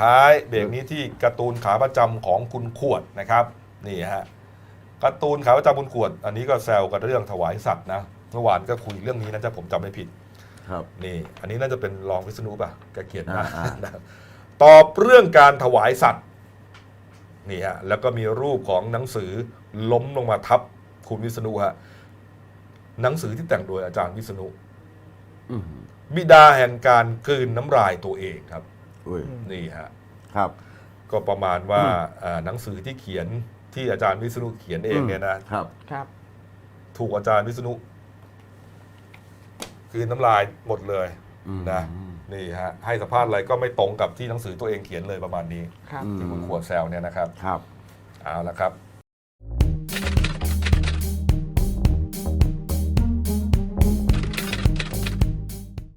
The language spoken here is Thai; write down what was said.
ท้ายเบรกนี้ที่การ์ตูนขาประจำของคุณขวดนะครับนี่ฮะการ์ตูนขาประจำคุณขวด อันนี้ก็แซวกันเรื่องถวายสัตว์นะเมื่อวานก็คุยเรื่องนี้นะถ้าผมจำไม่ผิด ครับ นี่ อันนี้น่าจะเป็นรองวิษณุป่ะแกเขียนมาอ่านะครับตอบเรื่องการถวายสัตว์นี่ฮะแล้วก็มีรูปของหนังสือล้มลงมาทับคุณวิษณุฮะหนังสือที่แต่งโดยอาจารย์วิษณุอืมบิดาแห่งการกลืนน้ำลายตัวเองครับ อุ้ยนี่ฮะครับ ก็ประมาณว่าอ่าหนังสือที่เขียนที่อาจารย์วิษณุเขียนเองเนี่ยนะครับ ครับ ถูกอาจารย์วิษณุกลืนน้ำลายหมดเลยอืมนะนี่ฮะให้สัมภาษณ์อะไรก็ไม่ตรงกับที่หนังสือตัวเองเขียนเลยประมาณนี้ครับอืมที่คุณขวดแซวเนี่ยนะครับ ครับ เอาละครับ